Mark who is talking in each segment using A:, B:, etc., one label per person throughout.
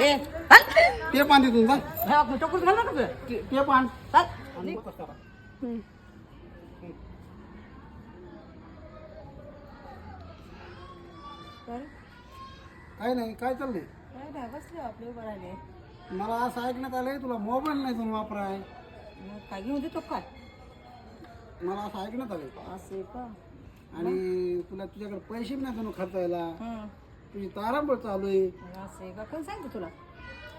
A: ए हल.
B: ते पान तिथून जा
A: हा, आपण टोकून घाल ना तुझं
B: ते ते पान.
A: चल.
B: आणि करा. काय? नाही काय चाललंय?
A: काय नाही बसले आपले उभं राहिले
B: मला असं ऐकण्यात आलंय तुला मोबाईल नाही तुम्ही वापराय.
A: मग काय घेऊन देतो काय?
B: मला असं ऐकण्यात आलंय.
A: असे का?
B: आणि तुला तुझ्याकडे पैसे बी नाही तुम्ही खर्चायला.
A: हं.
B: तुझी तारांबळ चालू आहे.
A: असे का? कोण सांगतो तुला?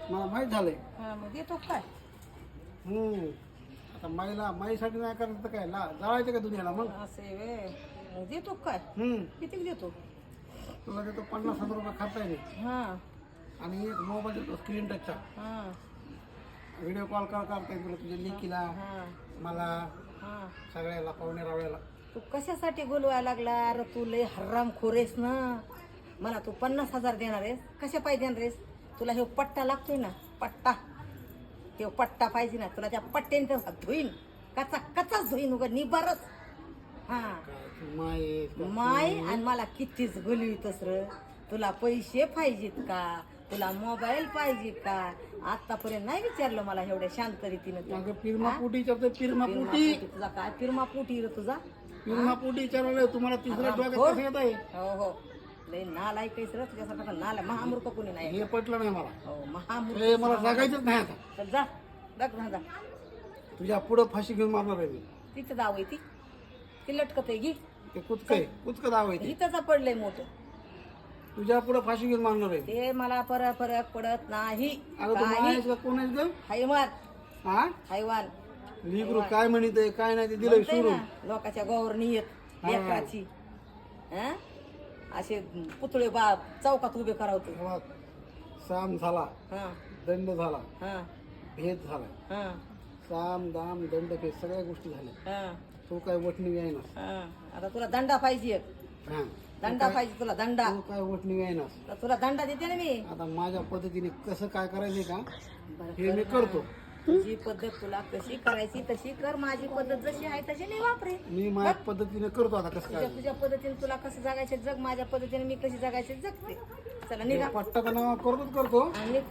B: मला माहीत झालंय.
A: हा मग देतो काय?
B: हम्म. आता माईला माईसाठी नाही करायचं तर काय? ला जाळायचं का दुनियाला मग?
A: असे वे मग देतो काय?
B: हम्म.
A: किती देतो?
B: तुला देतो पन्नास हजार रुपये खर्च आहे
A: हा.
B: आणि एक मोबाईल देतो स्क्रीन टचचा
A: हा.
B: व्हिडिओ कॉल कर करता येईल तुला तुझ्या लेकीला
A: हा.
B: मला
A: हा.
B: सगळ्याला पाहुणे रावळ्याला.
A: तू कशासाठी बोलवायला लागला? अरे तू लय हराम खोरेस ना. मला तू पन्नास हजार देणार आहेस? कशा पाहिजे देणार आहेस? तुला हे पट्टा लागतोय ना पट्टा. ते पट्टा पाहिजे ना तुला त्या पट्ट्याने तर धुईन. कचा कचाच धुईन उगा निबारच. हा.
B: माय
A: आणि मला कितीच बोलवितस र. तुला पैसे पाहिजेत का? तुला मोबाईल पाहिजे का? आतापर्यंत नाही विचारलं मला एवढ्या शांत रीतीनं तू.
B: अगं पिरमा पोटी विचारतोय पिरमा
A: फिरमा
B: पोटी.
A: पोटी तुझा काय फिरमा पोटी र तुझा?
B: पिरमा पोटी विचारलं तुम्हाला तिसऱ्या डोक्यात. कसं येत आहे?
A: हो हो. लय नालाय कैस र तुझ्यासारखा नाला महामूर्ख कोणी नाही.
B: हे पटलं नाही मला.
A: हो महामूर्ख
B: हे मला जगायचंच नाही आता.
A: तर जा. बघ ना जा.
B: तुझ्या पुढं फाशी घेऊन मारणार आहे मी.
A: तिथं जाव आहे ती. ती लटकत आहे घे.
B: ते कुचक आहे. कुचक दाव आहे ते.
A: इथंच पडलंय मोठं.
B: तुझ्या पुढं फाशी घेऊन मारणार आहे.
A: ते मला फरक फरक पडत नाही.
B: अगं तू
A: काही.
B: मायाचं कोण आहेस ग
A: हैवान.
B: हा?
A: हैवान.
B: लिगरू काय म्हणत आहे काय नाही ते दिलंय
A: म्हणतंय
B: सोडून.
A: ना, लोकांच्या गौरणी येत लेकराची. हं? असे पुतळे बा चौकात उभे करावतो.
B: साम झाला.
A: हा.
B: दंड झाला.
A: हा.
B: भेद झाला.
A: हा.
B: साम दाम दंड भेद सगळ्या गोष्टी झाल्या.
A: हा.
B: तो काय वटणी आहे
A: हा. आता तुला दंडा पाहिजे.
B: हा.
A: दंडा पाहिजे तुला दंडा.
B: तो काय वटणी आहे
A: तर तुला दंडा देते ना मी.
B: आता माझ्या पद्धतीने कसं काय करायचंय का? हे मी करतो.
A: तुझी पद्धत तुला कशी करायची तशी कर. माझी पद्धत जशी आहे तशी नाही वापरे.
B: मी माझ्या पद्धतीने करतो आता कसं
A: तुझ्या
B: काय.
A: तुझ्या पद्धतीने तुला कसं जगायचे जग. माझ्या पद्धतीने मी कशी जगायचे जगते. चला निघा.
B: पट्टा तर नाव करतोच करतो.
A: आणि निघ.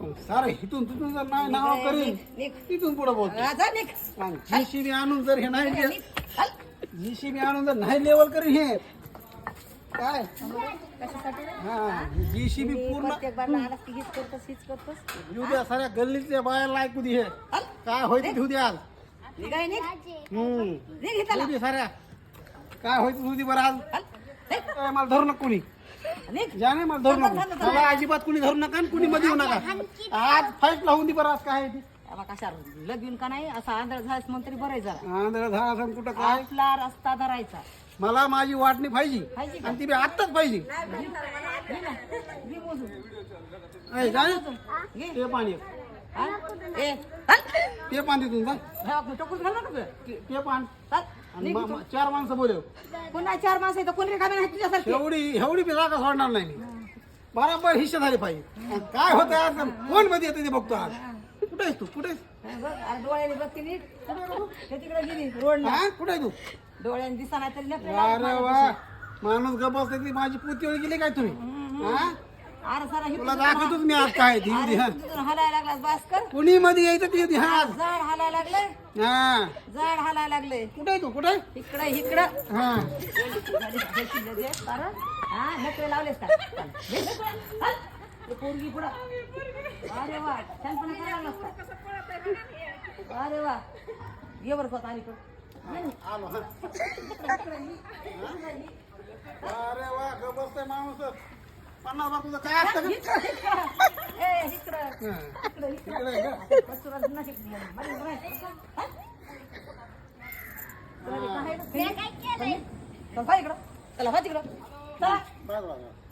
B: पण सारं हिथून तिथून जर नाही नाव
A: निघ,
B: करीन
A: निघ, निघ.
B: तिथून पुढे बोलतो.
A: हा, जा निघ.
B: जीसीबी आणून जर हे नाही. जीसीबी आणून जर नाही लेवल करीन हे काय?
A: कशासाठी?
B: हा जीसीबी
A: मी
B: पूर्ण
A: प्रत्येक बारला आलास की हीच करतोस हीच करतोस.
B: येऊ द्या साऱ्या गल्लीतल्या बायाला ऐकू दे हे. काय होईल ते दे. आज
A: निघाय निघ
B: हम्म.
A: निघ.
B: येऊ दे साऱ्या. काय होईल तुझी बरं आज.
A: निघ.
B: मला धरू नका कोणी.
A: निघ.
B: जाणे मला धरू नका. मला अजिबात कुणी धरू नका आणि कुणी मध्ये येऊ नका. आज फाईट लावून दे बरं आज काय आहे ते.
A: बाबा कशा लगीन का नाही? असा आंधळ झाल्यास म्हणून तरी बरं जरा.
B: आंध्र झाला असं कुठं काय?
A: आपला रस्ता धरायचा.
B: मला माझी वाटणी पाहिजे? आणि ती बी आत्ताच पाहिजे. ऐ, जा. ना. ते पाणी.
A: हा?
B: ते पाणी तिथून जा.
A: हे.
B: ते ते पान
A: चल.
B: आणि मा- मा- चार माणसं बोलव.
A: पुन्हा चार माणसं तर कोणी रिकामे नाही तुझ्यासारखे.
B: एवढी एवढी बी जागा सोडणार नाही मी. बराबर हिस्से झाले पाहिजे. आणि काय होतं आज कोणमध्ये येते ते बघतो आज. कुठे आहेस तू? कुठे आहेस?
A: हा, बघ, अरे डोळ्याने बघ ती नीट तिकडे गेली रोडला
B: हा? कुठे आहे तू?
A: डोळ्याने दिसा नाही तरी
B: अरे वा.
A: माझ्यापाशी.
B: माणूस गप असते ती माझी पुती गेली काय तुम्ही? हा?
A: अरे सारा
B: तुला दाखवतोच मी आज काय ती हा.
A: हलायला लागलास बास कर
B: कुणी मध्ये यायचं ती होती हा?
A: झाड हालायला लागलंय.
B: हा.
A: झाड हालायला लागलंय.
B: कुठे आहे तू? कुठे आहे?
A: इकडं इकडं.
B: हा.
A: हा लावलेस का? हल. ते पोरगी पुढं. अरे वा छानपणा करायला लागलास का? अरे वा. ये बरं स्वतः अलीकडं
B: अरे वा गप बसतोय माणूस. पन्नास बार तुझं काय असतं?
A: इकडं
B: का?
A: चल, पाय इकडं चला हो तिकडं चला.
B: बघ, बघ, बघ.